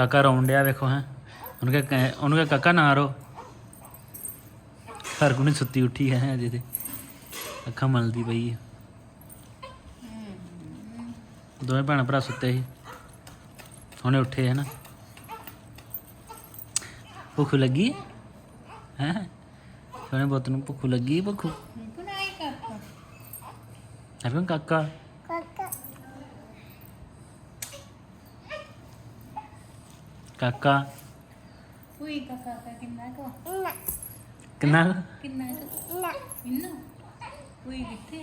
ਕਾਕਾ ਰੋਣ ਡਿਆ ਵੇਖੋ ਹੈ। ਉਹਨੂੰ ਕਹ ਉਹਨੂੰ ਕਹ ਕਾਕਾ ਨਾ ਰੋ। ਹਰ ਗੁਣੀ ਸੁੱਤੀ ਉੱਠੀ ਹੈ ਅਜੇ ਤੇ। ਅੱਖਾਂ ਮਲਦੀ ਪਈ ਹੈ ਦੋਵੇਂ ਭੈਣ ਭਰਾ ਸੁੱਤੇ ਸੀ। ਹੁਣੇ ਉੱਠੇ ਹੈ ਨਾ। ਭੁੱਖ ਲੱਗੀ ਹੈ? ਸੋਨੇ ਬੁੱਤ ਨੂੰ ਭੁੱਖ ਲੱਗੀ ਭੁੱਖ? ਬਣਾਈ ਕਰਤਾ। ਅਰਗਨ ਕਾਕਾ। ਕਾਕਾ ਕੋਈ ਕਾ ਕਾਕਾ ਕਿੰਨਾ ਕੋ ਕਿੰਨਾ ਕਿੰਨਾ ਕੋ ਇੰਨਾ ਕੋਈ ਕਿੱਥੇ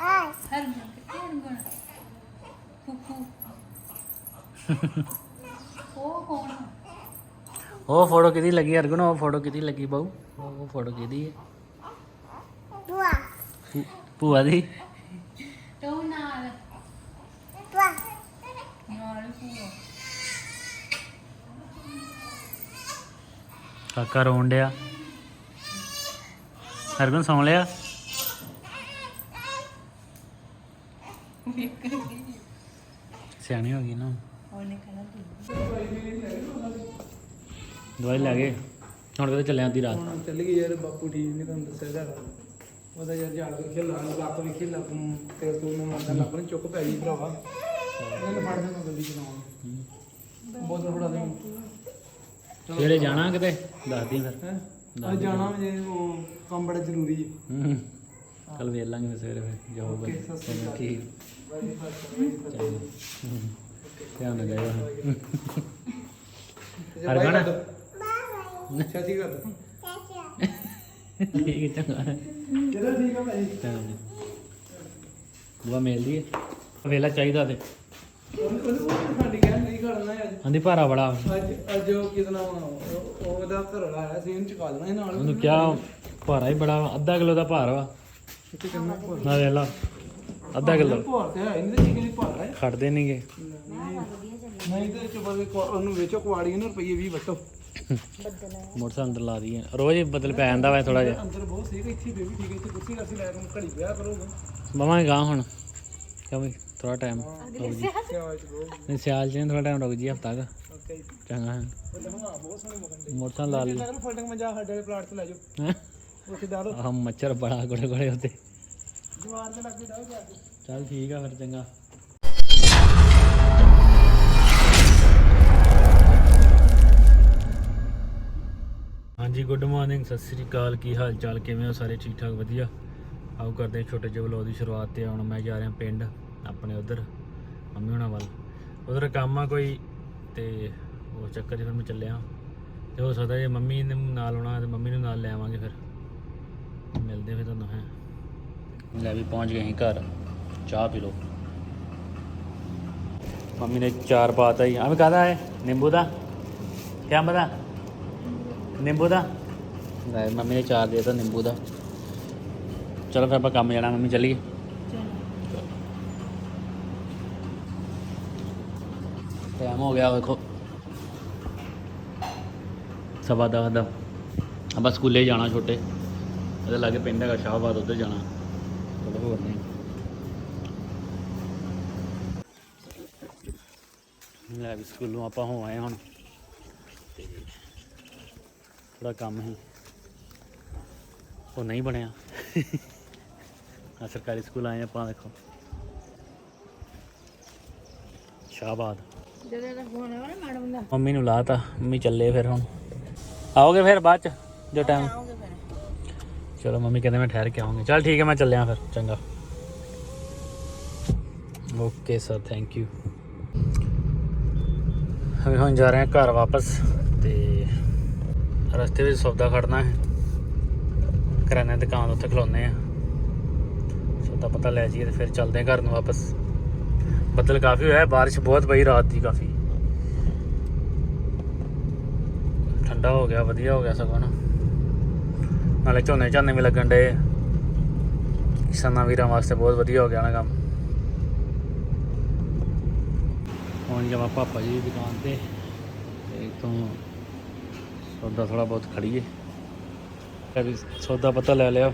ਆ ਹਰ ਮਨ ਕਿੱਥੇ ਹਰ ਕੁਕੂ ਉਹ ਕੌਣ ਆ? ਉਹ ਫੋਟੋ ਕਿਹਦੀ ਲੱਗੀ ਅਰਗਨ ਉਹ ਫੋਟੋ ਕਿਹਦੀ ਲੱਗੀ ਬਾਊ ਉਹ ਫੋਟੋ ਕਿਹਦੀ ਹੈ ਭੂਆ ਦੀ ਨਾਲ ਕਾਕਾ ਰੋਣ ਡਿਆ। ਅਰਗਨ ਸੌਂ ਲਿਆ? ਸਿਆਣੀ ਹੋ ਗਈ ਨਾ। ਦਵਾਈ ਲੈ ਗਏ। ਹੁਣ ਕਿਤੇ ਚੱਲਿਆ ਅੱਧੀ ਰਾਤ। ਹੁਣ ਚੱਲ ਗਈ ਯਾਰ, ਬਾਪੂ ਠੀਕ ਨਹੀਂ ਤੁਹਾਨੂੰ ਦੱਸਿਆ ਜਾਗਾ ਉਹਦਾ ਯਾਰ ਜਾਲ ਕੇ ਖੇਲਾ ਲੱਕ ਵੀ ਖੇਲਾ ਤੂੰ ਤੇ ਤੂੰ ਨੂੰ ਲੱਕ ਨੂੰ ਚੁੱਕ ਪੈ ਗਈ ਭਰਾਵਾ। ਇਹਨੂੰ ਫੜ ਦੇ ਮੈਂ ਗੱਡੀ ਚਲਾਉਣ। ਬਹੁਤ ਫੜਾ ਦੇ ਸਵੇਰੇ ਜਾਣਾ ਕਿਤੇ? ਦੱਸਦੀ ਫਿਰ। ਹੈ? ਅੱਜ ਜਾਣਾ ਜੇ ਉਹ ਕੰਮ ਬੜਾ ਜ਼ਰੂਰੀ ਹੈ। ਕੱਲ ਵੇਖ ਲਾਂਗੇ ਫਿਰ ਸਵੇਰੇ ਫਿਰ ਜਾਓ Okay, ਸਤਿ ਸ਼੍ਰੀ ਅਕਾਲ। ਠੀਕ। ਚਲੋ। ਹਮ। ਧਿਆਨ ਨਾਲ ਜਾਇਓ। ਹਰ ਹਰਗੁਣ? ਚਾਚੀ ਕਰ ਠੀਕ ਹੈ ਚੰਗਾ। ਚਲੋ ਠੀਕ ਹੈ ਭਾਈ? ਚੰਗਾ ਬੁਆ ਮਿਲਦੀ ਹੈ। ਵੇਲਾ ਚਾਹੀਦਾ ਤੇ। ਉਹਨੂੰ ਉਹਨੂੰ ਸਾਡੀ ਕਹਿਣ ਨਹੀਂ ਕਰਨਾ ਅੱਜ। ਆਂਦੀ ਭਾਰਾ ਬੜਾ। ਅੱਜ ਅੱਜ ਉਹ ਕਿਦਨਾ ਉਹਦਾ ਘਰ ਵਾਲਾ ਆਇਆ ਸੀ ਇਹਨੂੰ ਚੁਕਾ ਦੇਣਾ ਸੀ ਨਾਲ। ਉਹਨੂੰ ਕਿਹਾ ਭਾਰਾ ਹੀ ਬੜਾ ਵਾ, ਅੱਧਾ ਕਿਲੋ ਦਾ ਭਾਰ ਵਾ। ਕਿਤੇ ਕਰਨਾ ਭੋਰ? ਨਾ ਵੇਲਾ ਅੱਧਾ ਕਿਲੋ। ਭੋਰ ਤੇ ਹੈ ਨਹੀਂ ਤੇ ਚੀਕਲੀ ਭੋਰ ਹੈ? ਖੜਦੇ ਨਹੀਂਗੇ ਨਹੀਂ ਤੇ ਚੁਪਾ ਕੇ ਕੁਆ- ਉਹਨੂੰ ਵੇਚੋ ਕੁਆੜੀ ਨੂੰ ਰੁਪਈਏ 20 ਵਟੋ। ਮੋਟਰਸਾਈਕਲ ਅੰਦਰ ਲਾ ਦਈਏ। ਰੋਜ਼ ਹੀ ਬਦਲ ਪੈ ਜਾਂਦਾ ਵਾ ਥੋੜਾ ਜਿਹਾ। ਅੰਦਰ ਬਹੁਤ ਸਹੀ ਇੱਥੇ ਬੇਬੀ ਠੀਕ ਹੈ ਇੱਥੇ ਕੁਰਸੀ ਕਰਸੀ ਲੈ ਕੇ ਘੜੀ ਵਿਆਹ ਕਰੋਗੇ। ਬਵਾਂਗੇ ਗਾਂ ਹੁਣ। ਕਿਉਂ ਵੀ? ਥੋੜਾ ਟਾਈਮ ਚ। ਬਹੁਤ। ਨਹੀਂ ਸਿਆਲ ਚ ਥੋੜਾ ਟਾਈਮ ਰੁਕ ਜੀ ਹਫਤਾ ਓਕੇ ਚੰਗਾ। ਹੈ ਦੇ ਮੋਟਰਸਾਈਕਲ ਲਾ ਲਈ। ਫੋਲਡਿੰਗ ਮਜਾ ਸਾਡੇ ਵਾਲੇ ਪਲਾਟ ਤੇ ਲੈ ਜਾਓ? ਉੱਥੇ ਡਾਲੋ ਆਹ ਮੱਛਰ ਬੜਾ ਗੋੜੇ ਗੋੜੇ ਉੱਤੇ। ਜਵਾਰ ਦੇ ਲੱਗੇ ਡਾਲੋ ਜਾ ਕੇ। ਚੱਲ ਠੀਕ ਆ ਫਿਰ ਚੰਗਾ। ਹਾਂਜੀ ਗੁੱਡ ਮਾਰਨਿੰਗ ਸਤਿ ਸ੍ਰੀ ਅਕਾਲ। ਕੀ ਹਾਲ ਚਾਲ? ਕਿਵੇਂ ਹੋ? ਸਾਰੇ ਠੀਕ ਠਾਕ ਵਧੀਆ। ਆਓ ਕਰਦੇ ਹਾਂ ਛੋਟੇ ਜਿਹੇ ਵਲੋਗ ਦੀ ਸ਼ੁਰੂਆਤ ਤੇ। ਹੁਣ ਮੈਂ ਜਾ ਰਿਹਾ ਪਿੰਡ। ਆਪਣੇ ਉਧਰ, ਮੰਮੀ ਹੁਣਾਂ ਵੱਲ। ਉਧਰ ਕੰਮ ਆ ਕੋਈ, ਤੇ ਉਹ ਚੱਕਰ 'ਚ ਮੈਂ ਚੱਲਿਆ। ਤੇ ਹੋ ਸਕਦਾ ਜੇ ਮੰਮੀ ਨੇ ਨਾਲ ਆਉਣਾ, ਤੇ ਮੰਮੀ ਨੂੰ ਨਾਲ ਲੈ ਆਵਾਂਗੇ ਫਿਰ। ਮਿਲਦੇ ਫਿਰ ਤੁਹਾਨੂੰ ਹੈ। ਲੈ ਵੀ ਪਹੁੰਚ ਗਏ ਅਸੀਂ ਘਰ। ਚਾਹ ਪੀ ਲਓ। ਮੰਮੀ ਨੇ ਚਾਰ ਪਾਤਾ ਹੀ। ਆਵੇਂ ਕਾਹਦਾ ਹੈ? ਨਿੰਬੂ ਦਾ? ਕਿਆ ਪਤਾ? ਨਿੰਬੂ ਦਾ? ਲੈ ਮੰਮੀ ਨੇ ਚਾਰ ਦੇ ਤਾ ਨਿੰਬੂ ਦਾ। ਚਲੋ ਫਿਰ ਆਪਾਂ ਕੰਮ ਜਾਣਾ, ਮੰਮੀ ਚੱਲੀਏ। ਟਾਈਮ ਹੋ ਗਿਆ, ਵੇਖੋ। ਸਵਾ ਦਸ ਦਾ। ਆਪਾਂ ਸਕੂਲੇ ਜਾਣਾ ਛੋਟੇ। ਉਹਦੇ ਲਾਗੇ ਪਿੰਡ ਹੈਗਾ, ਸ਼ਾਹਬਾਦ, ਉੱਧਰ ਜਾਣਾ। ਚਲੋ ਹੋਰ ਨਹੀਂ। ਲੈ ਵੀ ਸਕੂਲੋਂ ਆਪਾਂ ਹੋ ਆਏ ਹੁਣ। ਤੇ ਥੋੜਾ ਕੰਮ ਹੈ ਉਹ ਨਹੀਂ ਬਣਿਆ। ਆ ਸਰਕਾਰੀ ਸਕੂਲ ਆਏ ਆਪਾਂ, ਦੇਖੋ। ਸ਼ਾਹਬਾਦ। ਮੰਮੀ ਨੂੰ ਲਾਤਾ, ਮੰਮੀ ਚੱਲੇ ਫਿਰ ਹੁਣ। ਆਓਗੇ ਫਿਰ ਬਾਅਦ ਚ, ਜੋ ਟਾਈਮ ਚਲੋ ਮੰਮੀ ਕਹਿੰਦੇ ਮੈਂ ਠਹਿਰ ਕੇ ਆਉਂਗੀ ਚਲ ਠੀਕ ਹੈ, ਮੈਂ ਚੱਲਿਆ ਫਿਰ, ਚੰਗਾ। ਓਕੇ ਸਰ ਥੈਂਕ ਯੂ ਅਸੀਂ ਹੁਣ ਜਾ ਰਹੇ ਹਾਂ ਘਰ ਵਾਪਸ ਤੇ ਰਸਤੇ ਵਿੱਚ ਸੌਦਾ ਖੜਨਾ ਹੈ। ਕਰਿਆਨੇ ਦੁਕਾਨ ਉੱਥੇ ਖਲੋਨੇ ਆ। ਸੌਦਾ ਪਤਾ ਲੈ ਜਾਈਏ ਤੇ ਫਿਰ ਚੱਲਦੇ ਘਰ ਨੂੰ ਵਾਪਸ। ਬੱਦਲ ਕਾਫੀ ਹੋਇਆ, ਬਾਰਿਸ਼ ਬਹੁਤ ਪਈ ਰਾਤ ਦੀ ਕਾਫੀ। ਠੰਡਾ ਹੋ ਗਿਆ, ਵਧੀਆ ਹੋ ਗਿਆ ਸਗੋਂ ਨਾਲੇ ਝੋਨੇ ਝਾਨੇ ਵੀ ਲੱਗਣ ਡੇ ਕਿਸਾਨਾਂ ਵੀਰਾਂ ਵਾਸਤੇ ਬਹੁਤ ਵਧੀਆ ਹੋ ਗਿਆ ਨਾ ਕੰਮ। ਹੁਣ ਜਮਾ ਪਾਪਾ ਜੀ ਦੀ ਦੁਕਾਨ ਤੇ ਤੇ ਸੌਦਾ ਥੋੜਾ ਬਹੁਤ ਖੜੀਏ ਕਦੀ ਸੌਦਾ ਪਤਾ ਲੈ ਲਿਆ।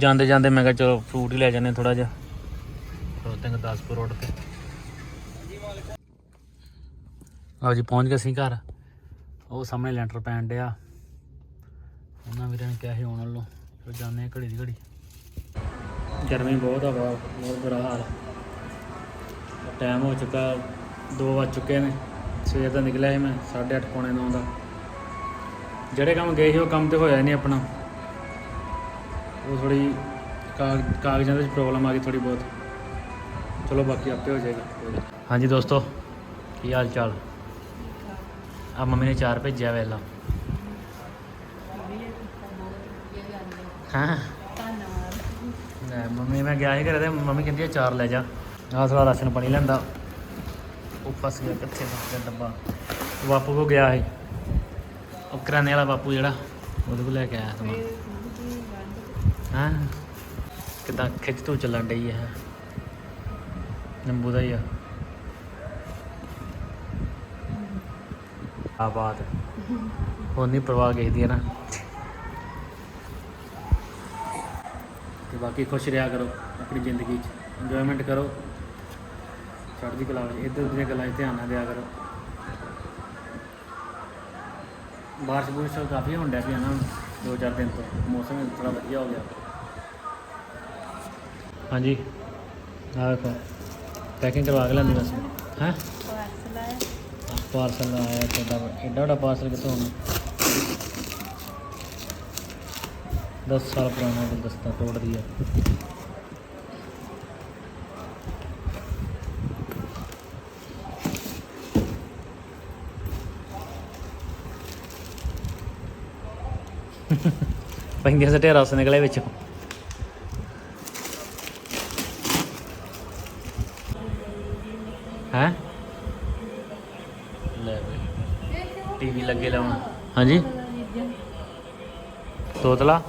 ਜਾਂਦੇ ਜਾਂਦੇ ਮੈਂ ਕਿਹਾ ਚਲੋ ਫਰੂਟ ਹੀ ਲੈ ਜਾਂਦੇ ਥੋੜਾ ਜਿਹਾ। ਖਲੋਤੇ ਗੁਰਦਾਸਪੁਰ ਰੋਡ ਤੇ ਆਓ ਜੀ, ਪਹੁੰਚ ਗਏ ਅਸੀਂ ਘਰ। ਉਹ ਸਾਹਮਣੇ ਲੈਂਟਰ ਪੈਣ ਡਿਆ। ਉਹਨਾਂ ਵੀਰਾਂ ਨੇ ਕਿਹਾ ਸੀ ਆਉਣ ਵੱਲੋਂ। ਫਿਰ ਜਾਂਦੇ ਆ ਘੜੀ ਦੀ ਘੜੀ। ਗਰਮੀ ਬਹੁਤ ਆ ਬਾਹਰ ਬਹੁਤ ਬੁਰਾ ਹਾਲ ਟਾਈਮ ਹੋ ਚੁੱਕਾ 2 ਵੱਜ ਚੁੱਕੇ ਨੇ। ਸਵੇਰ ਦਾ ਨਿਕਲਿਆ ਸੀ ਮੈਂ 8:30 ਪੌਣੇ 9 ਦਾ। ਜਿਹੜੇ ਕੰਮ ਗਏ ਸੀ, ਉਹ ਕੰਮ ਤੇ ਹੋਇਆ ਨਹੀਂ ਆਪਣਾ। ਉਹ ਥੋੜੀ ਕਾਗਜ਼ਾਂ ਦੇ ਵਿੱਚ ਪ੍ਰੋਬਲਮ ਆ ਗਈ ਥੋੜੀ ਬਹੁਤ। ਚਲੋ ਬਾਕੀ ਆਪੇ ਹੋ ਜਾਏਗਾ। ਹਾਂਜੀ ਦੋਸਤੋ, ਕੀ ਹਾਲ ਚਾਲ ਆ ਮੰਮੀ ਨੇ ਚਾਰ ਭੇਜਿਆ ਵੇਲਾ ਹਾਂ? ਧੰਨਵਾਦ ਮੰਮੀ, ਮੈਂ ਗਿਆ ਸੀ ਘਰੇ ਤੇ ਮੰਮੀ ਕਹਿੰਦੀ ਆ ਚਾਰ ਲੈ ਜਾ। ਆਹ ਥੋੜਾ ਰਾਸ਼ਨ ਪਾਣੀ ਲੈਂਦਾ। ਉਹ ਫਸ ਗਿਆ ਕਿੱਥੇ ਫਸ ਗਿਆ ਡੱਬਾ। ਬਾਪੂ ਕੋ ਗਿਆ ਸੀ। ਉਹ ਕਰਿਆਨੇ ਵਾਲਾ ਬਾਪੂ ਜਿਹੜਾ, ਉਹਦੇ ਕੋਲ ਲੈ ਕੇ ਆਇਆ ਸਮਾਨ। ਹਾਂ। ਕਿਦਾਂ ਖਿੱਚ ਤੋਂ ਚੱਲਣ ਡਈ ਹੈ ਨਿੰਬੂ ਦਾ ਹੀ ਆ। ਆ ਬਾਤ। ਹੁਣ ਨਹੀਂ ਪਰਵਾਹ ਕਿਸੇ ਦੀ ਹੈ ਨਾ। ਤੇ ਬਾਕੀ ਖੁਸ਼ ਰਿਹਾ ਕਰੋ ਆਪਣੀ ਜ਼ਿੰਦਗੀ 'ਚ। ਇੰਜੋਇਮੈਂਟ ਕਰੋ। ਚੜ੍ਹਦੀ ਕਲਾ ਵਿੱਚ। ਇੱਧਰ ਦੀਆਂ ਗੱਲਾਂ 'ਚ ਧਿਆਨ ਨਾ ਦਿਆ ਕਰੋ। ਬਾਰਿਸ਼ ਬੁਰਿਸ਼ ਕਾਫੀ ਹੋਣ ਡਿਆ ਪਿਆ ਨਾ ਦੋ ਚਾਰ ਦਿਨ ਤੋਂ। ਮੌਸਮ ਥੋੜਾ ਵਧੀਆ ਹੋ ਗਿਆ। ਹਾਂਜੀ। ਆਹ ਵੇਖੋ ਪੈਕਿੰਗ ਕਰਵਾ ਕੇ ਲੈਂਦੀ ਬਸ। ਹੈਂ? ਪਾਰਸਲ ਆਇਆ ਪਾਰਸਲ ਆਇਆ ਤੁਹਾਡਾ, ਐਡਾ ਵੱਡਾ ਪਾਰਸਲ ਕਿੱਥੋਂ ਆਉਣਾ? 10 ਸਾਲ ਪੁਰਾਣਾ ਗੁਲਦਸਤਾ ਤੋੜ ਦਿਆ ਪੰਗੇ ਸਟੇ ਰਸ ਨਿਕਲੇ ਵਿੱਚੋਂ। ਹੈ ਲੈ ਬਈ। ਟੀਵੀ ਲੱਗੇ ਲਾਉਣ। ਹਾਂਜੀ। ਤੋਤਲਾ।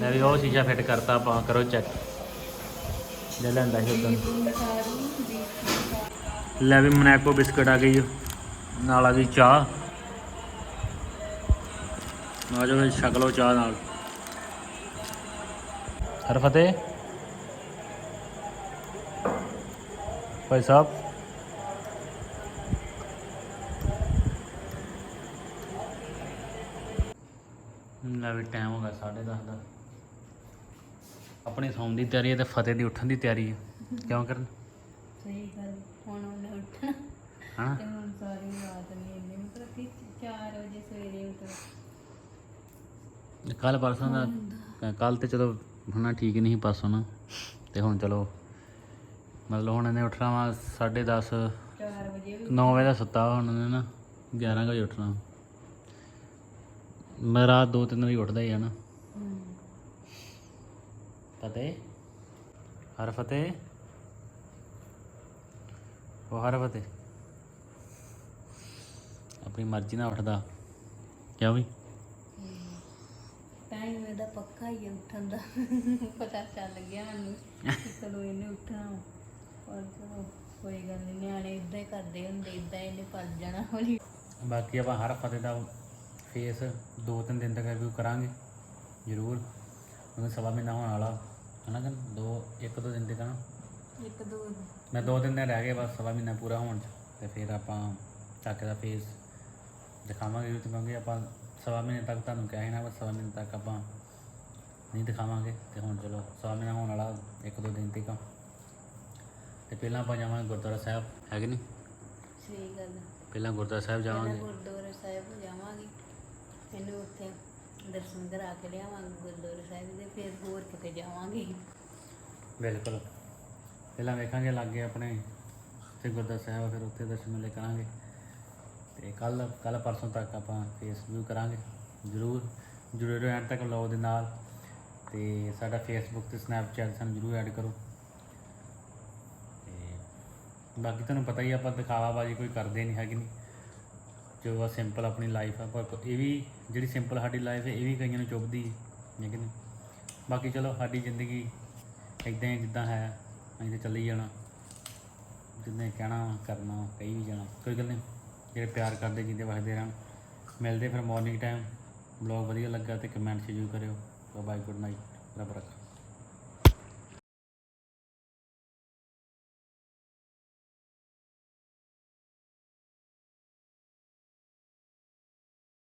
ਮੈਂ ਵੀ ਉਹ ਸ਼ੀਸ਼ਾ ਫਿੱਟ ਕਰਤਾ ਆਪਾਂ ਕਰੋ ਚੈੱਕ ਲੈ ਲੈਂਦਾ ਸੀ ਉਦੋਂ। ਲੈ ਵੀ ਮਨੈਕੋ ਬਿਸਕਟ ਆ ਗਈ। ਨਾਲ ਆ ਗਈ ਚਾਹ। ਆ ਜਾਓ ਲਓ ਚਾਹ ਨਾਲ। ਹਰ ਫਤਿਹ ਭਾਈ ਸਾਹਿਬ। ਲੈ ਵੀ ਟਾਈਮ ਹੋ ਗਿਆ 10:30 ਦਾ। ਆਪਣੀ ਸੌਣ ਦੀ ਤਿਆਰੀ ਹੈ ਤੇ ਫਤਿਹ ਦੀ ਉੱਠਣ ਦੀ ਤਿਆਰੀ ਹੈ। ਕਿਉਂ ਕਰਨ? ਸਹੀ ਗੱਲ ਹੁਣ ਉਹਨੇ ਉੱਠਣਾ। ਹਨਾ? ਤੇ ਹੁਣ ਸਾਰੀ ਰਾਤ ਨਹੀਂ ਇੰਨੀ ਮਤਲਬ ਕਿ 4 ਵਜੇ ਸਵੇਰੇ ਉੱਠਣਾ। ਕੱਲ ਪਰਸੋਂ ਦਾ ਕੱਲ ਤੇ ਚਲੋ ਹੁਣਾ ਠੀਕ ਨਹੀਂ ਪਰਸੋਂ ਨਾ ਤੇ ਹੁਣ ਚਲੋ ਮਤਲਬ ਹੁਣ ਇਹਨੇ ਉੱਠਣਾ ਵਾ 10:30 4 ਵਜੇ ਵੀ। 9 ਵਜੇ ਦਾ ਸੁੱਤਾ ਵਾ ਹੁਣ ਇਹਨੇ ਨਾ 11 ਕੁ ਵਜੇ ਉੱਠਣਾ। ਮੈਂ ਰਾਤ ਦੋ ਤਿੰਨ ਵਜੇ ਉੱਠਦਾ ਹੀ ਆ ਨਾ। ਫਤਿਹ। ਹਰ ਫਤਿਹ। ਉਹ ਹਰ ਫਤਿਹ। ਆਪਣੀ ਮਰਜ਼ੀ ਨਾਲ ਉੱਠਦਾ। ਕਿਉਂ ਵੀ? ਟਾਈਮ ਇਹਦਾ ਪੱਕਾ ਹੀ ਉੱਠਣ ਦਾ। ਪਤਾ ਚੱਲ ਗਿਆ ਮੈਨੂੰ ਕਿ ਕਦੋਂ ਇਹਨੇ ਉੱਠਣਾ ਔਰ ਚਲੋ ਕੋਈ ਗੱਲ ਨਹੀਂ ਨਿਆਣੇ ਇਦਾਂ ਹੀ ਕਰਦੇ ਹੁੰਦੇ ਇਦਾਂ ਇਹਨੇ ਪਲ ਜਾਣਾ ਹੌਲੀ। ਬਾਕੀ ਆਪਾਂ ਹਰ ਫਤਿਹ ਦਾ ਫੇਸ ਦੋ ਤਿੰਨ ਦਿਨ ਤੱਕ ਰਿਵਿਊ ਕਰਾਂਗੇ ਜ਼ਰੂਰ। ਉਹਨੂੰ ਸਵਾ ਮਹੀਨਾ ਹੋਣ ਵਾਲਾ ਹਨਾ ਕਿ ਦੋ ਇੱਕ ਦੋ ਦਿਨ ਤੱਕ ਨਾ। ਇੱਕ ਦੋ ਮੈਂ ਦੋ ਦਿਨ ਦੇ ਰਹਿ ਗਏ ਬਸ ਸਵਾ ਮਹੀਨਾ ਪੂਰਾ ਹੋਣ ਚ। ਤੇ ਫਿਰ ਆਪਾਂ ਚਾਕੇ ਦਾ ਫੇਸ ਦਿਖਾਵਾਂਗੇ ਤੇ ਕਿਉਂਕਿ ਆਪਾਂ ਸਵਾ ਮਹੀਨੇ ਤੱਕ ਤੁਹਾਨੂੰ ਕਿਹਾ ਸੀ ਨਾ ਬਸ ਸਵਾ ਮਹੀਨੇ ਤੱਕ ਆਪਾਂ ਨਹੀਂ ਦਿਖਾਵਾਂਗੇ। ਤੇ ਹੁਣ ਚਲੋ ਸਵਾ ਮਹੀਨਾ ਹੋਣ ਵਾਲਾ ਇੱਕ ਦੋ ਦਿਨ ਤੱਕ। ਤੇ ਪਹਿਲਾਂ ਆਪਾਂ ਜਾਵਾਂਗੇ ਗੁਰਦੁਆਰਾ ਸਾਹਿਬ ਹੈ ਕਿ ਨਹੀਂ? ਸਹੀ ਗੱਲ। ਪਹਿਲਾਂ ਗੁਰਦੁਆਰਾ ਸਾਹਿਬ ਪਹਿਲਾਂ ਜਾਵਾਂਗੇ ਗੁਰਦੁਆਰਾ ਸਾਹਿਬ ਜਾਵਾਂਗੇ। ਇਹਨੂੰ ਉੱਥੇ ਦਰਸ਼ਨ ਕਰਾ ਕੇ ਲਿਆਵਾਂਗੇ ਗੁਰਦੁਆਰਾ ਸਾਹਿਬ ਦੇ ਫਿਰ ਹੋਰ ਕਿਤੇ ਜਾਵਾਂਗੇ। ਬਿਲਕੁਲ। ਪਹਿਲਾਂ ਵੇਖਾਂਗੇ ਲਾਗੇ ਆਪਣੇ ਤੇ ਗੁਰਦੁਆਰਾ ਸਾਹਿਬ ਫਿਰ ਉੱਥੇ ਦਰਸ਼ਨ ਮੇਲੇ ਕਰਾਂਗੇ। ਤੇ ਕੱਲ ਕੱਲ ਪਰਸੋਂ ਤੱਕ ਆਪਾਂ ਫੇਸ ਵਿਊ ਕਰਾਂਗੇ ਜ਼ਰੂਰ। ਜੁੜੇ ਰਹੋ ਐਂਡ ਤੱਕ ਵਲੌਗ ਦੇ ਨਾਲ। ਤੇ ਸਾਡਾ ਫੇਸਬੁੱਕ ਤੇ ਸਨੈਪਚੈਟ ਸਾਨੂੰ ਜ਼ਰੂਰ ਐਡ ਕਰੋ। ਬਾਕੀ ਤੁਹਾਨੂੰ ਪਤਾ ਹੀ ਆ, ਆਪਾਂ ਦਿਖਾਵਾਬਾਜੀ ਕੋਈ ਕਰਦੇ ਨਹੀਂ ਹੈਗੇ ਨਹੀਂ। ਜੋ ਆ ਸਿੰਪਲ ਆਪਣੀ ਲਾਈਫ ਆ ਪਰ ਇਹ ਵੀ ਜਿਹੜੀ ਸਿੰਪਲ ਸਾਡੀ ਲਾਈਫ ਹੈ ਇਹ ਵੀ ਕਈਆਂ ਨੂੰ ਚੁੱਭਦੀ ਹੈ ਕਿ ਨਹੀਂ? ਬਾਕੀ ਚਲੋ ਸਾਡੀ ਜ਼ਿੰਦਗੀ ਇਦਾਂ ਹੀ ਜਿੱਦਾਂ ਹੈ ਅਸੀਂ ਤਾਂ ਚੱਲੀ ਜਾਣਾ। ਜਿੰਨੇ ਕਹਿਣਾ ਕਰਨਾ ਕਈ ਵੀ ਜਾਣਾ ਕੋਈ ਗੱਲ ਨਹੀਂ। ਜਿਹੜੇ ਪਿਆਰ ਕਰਦੇ ਜਿੰਦੇ ਵਸਦੇ ਰਹਿਣ। ਮਿਲਦੇ ਫਿਰ ਮਾਰਨਿੰਗ ਟਾਈਮ ਬਲੌਗ ਵਧੀਆ ਲੱਗਾ ਤੇ ਕਮੈਂਟ ਜ਼ਰੂਰ ਕਰਿਓ। ਬਾਏ ਗੁੱਡ ਨਾਈਟ ਰੱਬ ਰੱਖਾ।